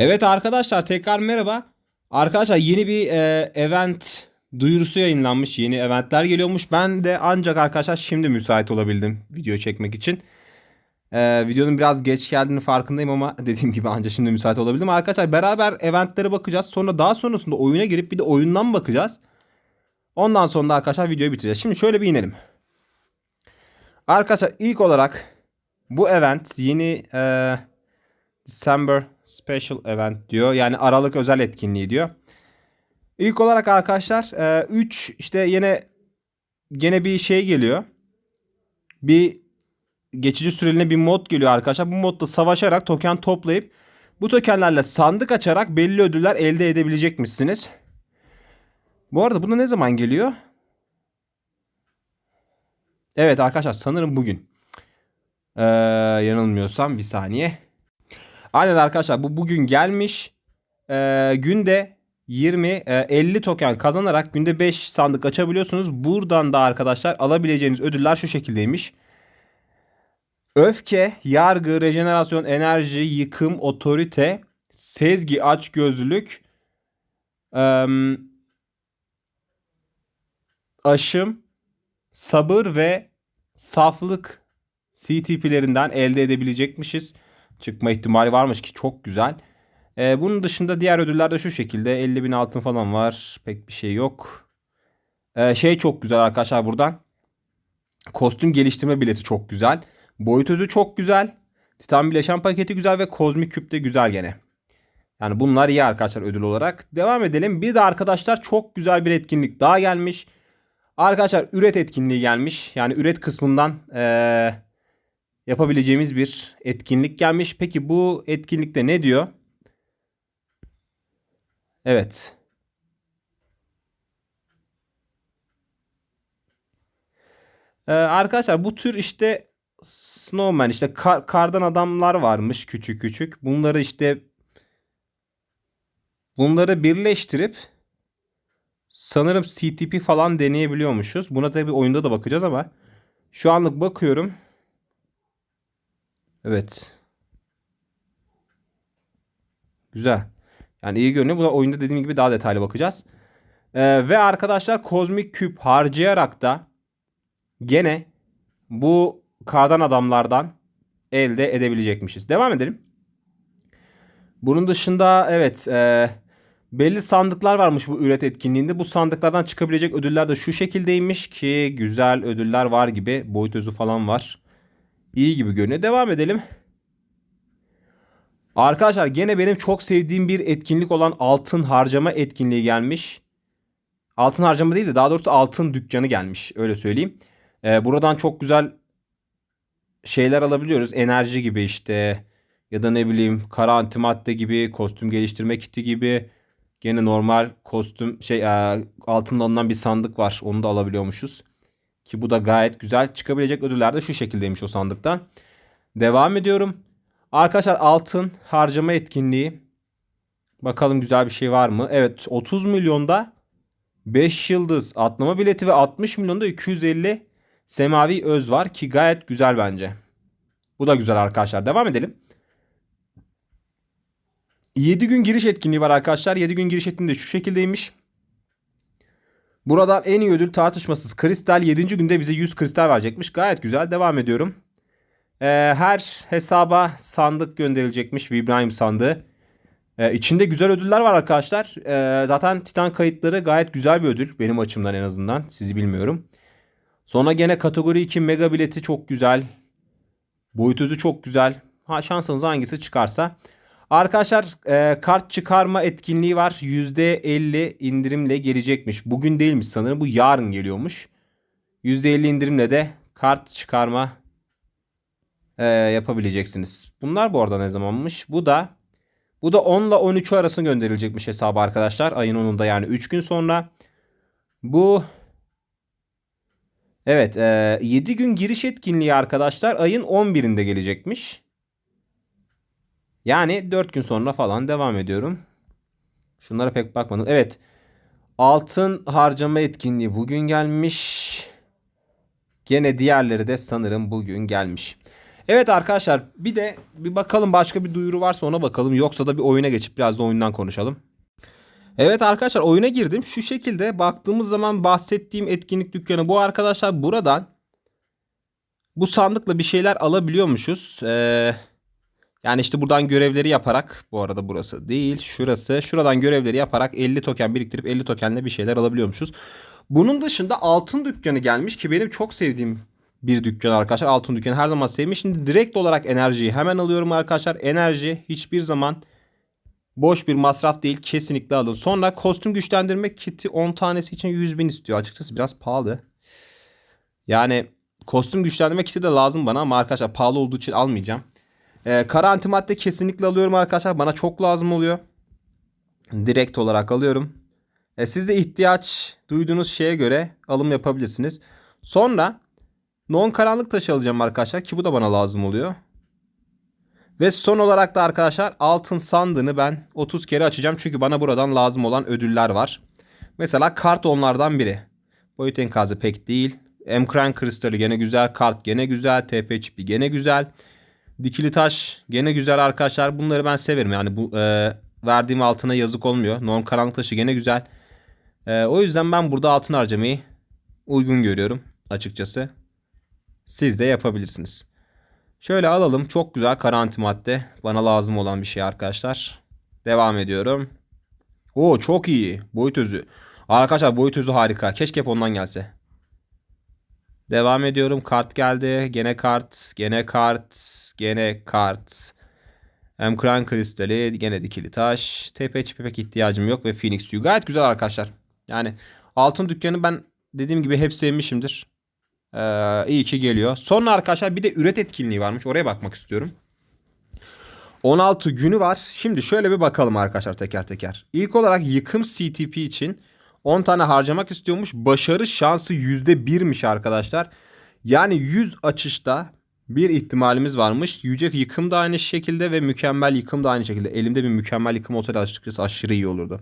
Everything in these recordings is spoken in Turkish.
Evet arkadaşlar tekrar merhaba. Arkadaşlar yeni bir e, event duyurusu yayınlanmış. Yeni eventler geliyormuş. Ben de ancak arkadaşlar şimdi müsait olabildim video çekmek için. E, videonun biraz geç geldiğini farkındayım ama dediğim gibi ancak şimdi müsait olabildim. Arkadaşlar beraber eventlere bakacağız. Sonra daha sonrasında oyuna girip bir de oyundan bakacağız. Ondan sonra da arkadaşlar videoyu bitireceğiz. Şimdi şöyle bir inelim. Arkadaşlar ilk olarak bu event yeni e, December Special Event diyor. Yani Aralık özel etkinliği diyor. İlk olarak arkadaşlar 3 işte yine gene bir şey geliyor. Bir geçici süreliğine bir mod geliyor arkadaşlar. Bu modda savaşarak token toplayıp bu tokenlerle sandık açarak belli ödüller elde edebilecekmişsiniz. Bu arada bu da ne zaman geliyor? Evet arkadaşlar sanırım bugün. Ee, yanılmıyorsam bir saniye. Aynen arkadaşlar bu bugün gelmiş. Ee, günde 20 e, 50 token kazanarak günde 5 sandık açabiliyorsunuz. Buradan da arkadaşlar alabileceğiniz ödüller şu şekildeymiş. Öfke, yargı, rejenerasyon, enerji, yıkım, otorite, sezgi, açgözlülük, em, aşım, sabır ve saflık CTP'lerinden elde edebilecekmişiz. Çıkma ihtimali varmış ki çok güzel. Ee, bunun dışında diğer ödüller de şu şekilde. 50 bin altın falan var. Pek bir şey yok. Ee, şey çok güzel arkadaşlar buradan. Kostüm geliştirme bileti çok güzel. Boyut özü çok güzel. Titan bileşen paketi güzel ve kozmik küp de güzel gene. Yani bunlar iyi arkadaşlar ödül olarak. Devam edelim. Bir de arkadaşlar çok güzel bir etkinlik daha gelmiş. Arkadaşlar üret etkinliği gelmiş. Yani üret kısmından ee, yapabileceğimiz bir etkinlik gelmiş. Peki bu etkinlikte ne diyor? Evet. Ee, arkadaşlar bu tür işte snowman işte kar- kardan adamlar varmış küçük küçük. Bunları işte bunları birleştirip sanırım CTP falan deneyebiliyormuşuz. Buna tabii oyunda da bakacağız ama şu anlık bakıyorum. Evet. Güzel. Yani iyi görünüyor. Buna oyunda dediğim gibi daha detaylı bakacağız. Ee, ve arkadaşlar kozmik küp harcayarak da gene bu kardan adamlardan elde edebilecekmişiz. Devam edelim. Bunun dışında evet e, belli sandıklar varmış bu üret etkinliğinde. Bu sandıklardan çıkabilecek ödüller de şu şekildeymiş ki güzel ödüller var gibi. Boyut özü falan var. İyi gibi görünüyor. Devam edelim. Arkadaşlar gene benim çok sevdiğim bir etkinlik olan altın harcama etkinliği gelmiş. Altın harcama değil de daha doğrusu altın dükkanı gelmiş. Öyle söyleyeyim. Ee, buradan çok güzel şeyler alabiliyoruz. Enerji gibi işte ya da ne bileyim kara antimadde gibi, kostüm geliştirme kiti gibi. Gene normal kostüm şey e, altında alınan bir sandık var. Onu da alabiliyormuşuz. Ki bu da gayet güzel. Çıkabilecek ödüller de şu şekildeymiş o sandıktan. Devam ediyorum. Arkadaşlar altın harcama etkinliği. Bakalım güzel bir şey var mı? Evet 30 milyonda 5 yıldız atlama bileti ve 60 milyonda 250 semavi öz var ki gayet güzel bence. Bu da güzel arkadaşlar. Devam edelim. 7 gün giriş etkinliği var arkadaşlar. 7 gün giriş etkinliği de şu şekildeymiş. Buradan en iyi ödül tartışmasız kristal 7. günde bize 100 kristal verecekmiş. Gayet güzel. Devam ediyorum. Ee, her hesaba sandık gönderilecekmiş. Vibranium sandığı. Ee, içinde güzel ödüller var arkadaşlar. Ee, zaten Titan kayıtları gayet güzel bir ödül. Benim açımdan en azından. Sizi bilmiyorum. Sonra gene kategori 2 mega bileti çok güzel. Boyut özü çok güzel. Ha, şansınız hangisi çıkarsa. Arkadaşlar e, kart çıkarma etkinliği var. %50 indirimle gelecekmiş. Bugün değilmiş sanırım. Bu yarın geliyormuş. %50 indirimle de kart çıkarma e, yapabileceksiniz. Bunlar bu arada ne zamanmış? Bu da bu da 10 ile 13 arasında gönderilecekmiş hesaba arkadaşlar. Ayın 10'unda yani 3 gün sonra. Bu Evet e, 7 gün giriş etkinliği arkadaşlar ayın 11'inde gelecekmiş. Yani 4 gün sonra falan devam ediyorum. Şunlara pek bakmadım. Evet. Altın harcama etkinliği bugün gelmiş. Gene diğerleri de sanırım bugün gelmiş. Evet arkadaşlar bir de bir bakalım başka bir duyuru varsa ona bakalım. Yoksa da bir oyuna geçip biraz da oyundan konuşalım. Evet arkadaşlar oyuna girdim. Şu şekilde baktığımız zaman bahsettiğim etkinlik dükkanı bu arkadaşlar. Buradan bu sandıkla bir şeyler alabiliyormuşuz. Ee, yani işte buradan görevleri yaparak bu arada burası değil şurası. Şuradan görevleri yaparak 50 token biriktirip 50 tokenle bir şeyler alabiliyormuşuz. Bunun dışında altın dükkanı gelmiş ki benim çok sevdiğim bir dükkan arkadaşlar. Altın dükkanı her zaman sevmiş. Şimdi direkt olarak enerjiyi hemen alıyorum arkadaşlar. Enerji hiçbir zaman boş bir masraf değil. Kesinlikle alın. Sonra kostüm güçlendirme kiti 10 tanesi için 100 bin istiyor. Açıkçası biraz pahalı. Yani kostüm güçlendirme kiti de lazım bana ama arkadaşlar pahalı olduğu için almayacağım. Ee, kara antimadde kesinlikle alıyorum arkadaşlar. Bana çok lazım oluyor. Direkt olarak alıyorum. E, siz de ihtiyaç duyduğunuz şeye göre alım yapabilirsiniz. Sonra non karanlık taşı alacağım arkadaşlar ki bu da bana lazım oluyor. Ve son olarak da arkadaşlar altın sandığını ben 30 kere açacağım. Çünkü bana buradan lazım olan ödüller var. Mesela kart onlardan biri. Boyut enkazı pek değil. Emkran kristali gene güzel. Kart gene güzel. TP çipi gene güzel. Dikili taş gene güzel arkadaşlar. Bunları ben severim. Yani bu e, verdiğim altına yazık olmuyor. Norm karanlık taşı gene güzel. E, o yüzden ben burada altın harcamayı uygun görüyorum açıkçası. Siz de yapabilirsiniz. Şöyle alalım. Çok güzel karanti madde. Bana lazım olan bir şey arkadaşlar. Devam ediyorum. Oo çok iyi. Boyut özü. Arkadaşlar boyut özü harika. Keşke hep ondan gelse. Devam ediyorum. Kart geldi. Gene kart. Gene kart. Gene kart. Emkran kristali. Gene dikili taş. TP çipi pek ihtiyacım yok. Ve Phoenix suyu. Gayet güzel arkadaşlar. Yani altın dükkanı ben dediğim gibi hep sevmişimdir. Ee, iyi ki geliyor. Sonra arkadaşlar bir de üret etkinliği varmış. Oraya bakmak istiyorum. 16 günü var. Şimdi şöyle bir bakalım arkadaşlar teker teker. İlk olarak yıkım CTP için 10 tane harcamak istiyormuş. Başarı şansı %1'miş arkadaşlar. Yani 100 açışta bir ihtimalimiz varmış. Yüce yıkım da aynı şekilde ve mükemmel yıkım da aynı şekilde. Elimde bir mükemmel yıkım olsaydı açıkçası aşırı iyi olurdu.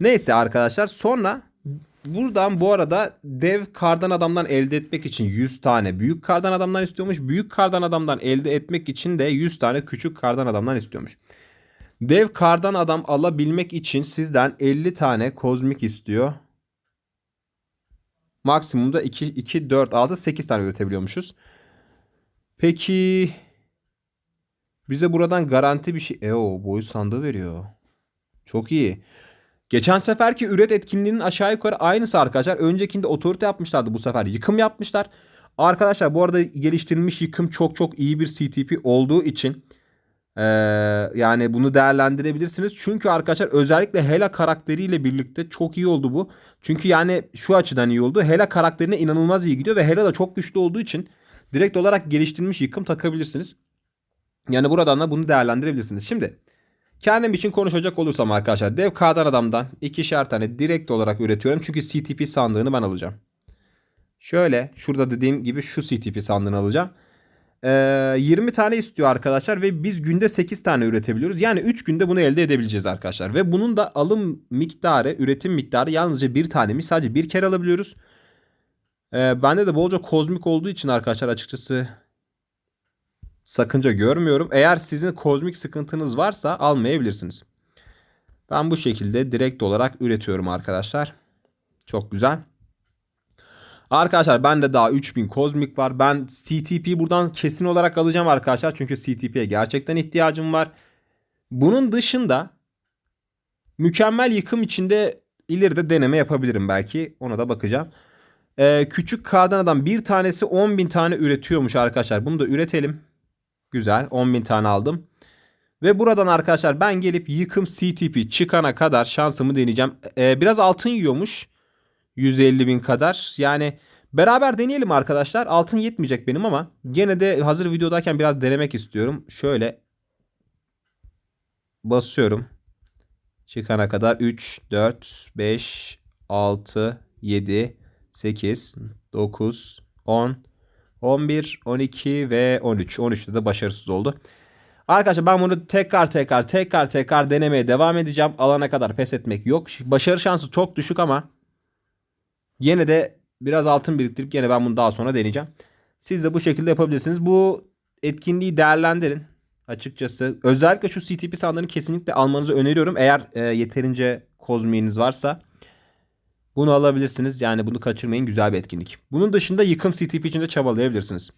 Neyse arkadaşlar sonra buradan bu arada dev kardan adamdan elde etmek için 100 tane büyük kardan adamdan istiyormuş. Büyük kardan adamdan elde etmek için de 100 tane küçük kardan adamdan istiyormuş. Dev kardan adam alabilmek için sizden 50 tane kozmik istiyor. Maksimumda 2, 2, 4, 6, 8 tane üretebiliyormuşuz. Peki bize buradan garanti bir şey... E o boyut sandığı veriyor. Çok iyi. Geçen seferki üret etkinliğinin aşağı yukarı aynısı arkadaşlar. Öncekinde otorite yapmışlardı bu sefer yıkım yapmışlar. Arkadaşlar bu arada geliştirilmiş yıkım çok çok iyi bir CTP olduğu için ee, yani bunu değerlendirebilirsiniz. Çünkü arkadaşlar özellikle Hela karakteriyle birlikte çok iyi oldu bu. Çünkü yani şu açıdan iyi oldu. Hela karakterine inanılmaz iyi gidiyor ve Hela da çok güçlü olduğu için direkt olarak geliştirilmiş yıkım takabilirsiniz. Yani buradan da bunu değerlendirebilirsiniz. Şimdi kendim için konuşacak olursam arkadaşlar dev kardan adamdan ikişer tane direkt olarak üretiyorum. Çünkü CTP sandığını ben alacağım. Şöyle şurada dediğim gibi şu CTP sandığını alacağım. Ee, 20 tane istiyor arkadaşlar ve biz günde 8 tane üretebiliyoruz. Yani 3 günde bunu elde edebileceğiz arkadaşlar. Ve bunun da alım miktarı, üretim miktarı yalnızca bir tanemi sadece bir kere alabiliyoruz. Ee, bende de bolca kozmik olduğu için arkadaşlar açıkçası sakınca görmüyorum. Eğer sizin kozmik sıkıntınız varsa almayabilirsiniz. Ben bu şekilde direkt olarak üretiyorum arkadaşlar. Çok güzel. Arkadaşlar bende daha 3000 kozmik var. Ben CTP buradan kesin olarak alacağım arkadaşlar. Çünkü CTP'ye gerçekten ihtiyacım var. Bunun dışında mükemmel yıkım içinde ileride deneme yapabilirim belki. Ona da bakacağım. Ee, küçük kardan bir tanesi 10.000 tane üretiyormuş arkadaşlar. Bunu da üretelim. Güzel 10.000 tane aldım. Ve buradan arkadaşlar ben gelip yıkım CTP çıkana kadar şansımı deneyeceğim. Ee, biraz altın yiyormuş. 150 bin kadar. Yani beraber deneyelim arkadaşlar. Altın yetmeyecek benim ama gene de hazır videodayken biraz denemek istiyorum. Şöyle basıyorum. Çıkana kadar 3, 4, 5, 6, 7, 8, 9, 10, 11, 12 ve 13. 13'te de başarısız oldu. Arkadaşlar ben bunu tekrar tekrar tekrar tekrar denemeye devam edeceğim. Alana kadar pes etmek yok. Başarı şansı çok düşük ama Yine de biraz altın biriktirip yine ben bunu daha sonra deneyeceğim. Siz de bu şekilde yapabilirsiniz. Bu etkinliği değerlendirin açıkçası. Özellikle şu CTP sandığını kesinlikle almanızı öneriyorum. Eğer e, yeterince kozmiğiniz varsa bunu alabilirsiniz. Yani bunu kaçırmayın. Güzel bir etkinlik. Bunun dışında yıkım CTP için de çabalayabilirsiniz.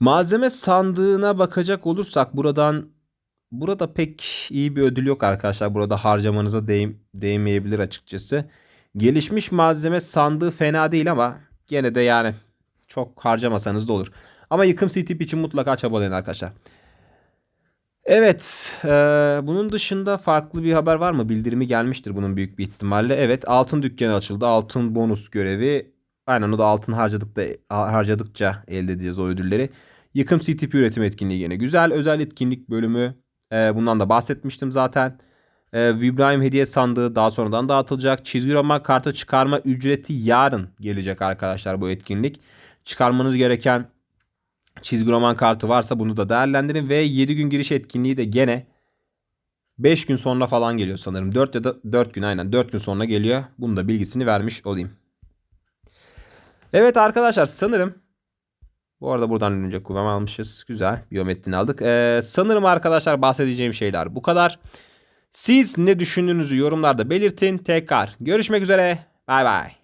Malzeme sandığına bakacak olursak buradan burada pek iyi bir ödül yok arkadaşlar. Burada harcamanıza değim, değmeyebilir açıkçası. Gelişmiş malzeme sandığı fena değil ama gene de yani çok harcamasanız da olur. Ama yıkım CTP için mutlaka çabalayın arkadaşlar. Evet, e, bunun dışında farklı bir haber var mı? Bildirimi gelmiştir bunun büyük bir ihtimalle. Evet, altın dükkanı açıldı. Altın bonus görevi. Aynen o da altın harcadık da harcadıkça elde edeceğiz o ödülleri. Yıkım CTP üretim etkinliği yine güzel. Özel etkinlik bölümü. E, bundan da bahsetmiştim zaten. E, Vibrahim hediye sandığı daha sonradan dağıtılacak. Çizgi roman kartı çıkarma ücreti yarın gelecek arkadaşlar bu etkinlik. Çıkarmanız gereken çizgi roman kartı varsa bunu da değerlendirin. Ve 7 gün giriş etkinliği de gene 5 gün sonra falan geliyor sanırım. 4 ya da 4 gün aynen 4 gün sonra geliyor. Bunun da bilgisini vermiş olayım. Evet arkadaşlar sanırım bu arada buradan önce kuvvet almışız. Güzel. Biyometrini aldık. Ee, sanırım arkadaşlar bahsedeceğim şeyler bu kadar. Siz ne düşündüğünüzü yorumlarda belirtin. Tekrar görüşmek üzere. Bay bay.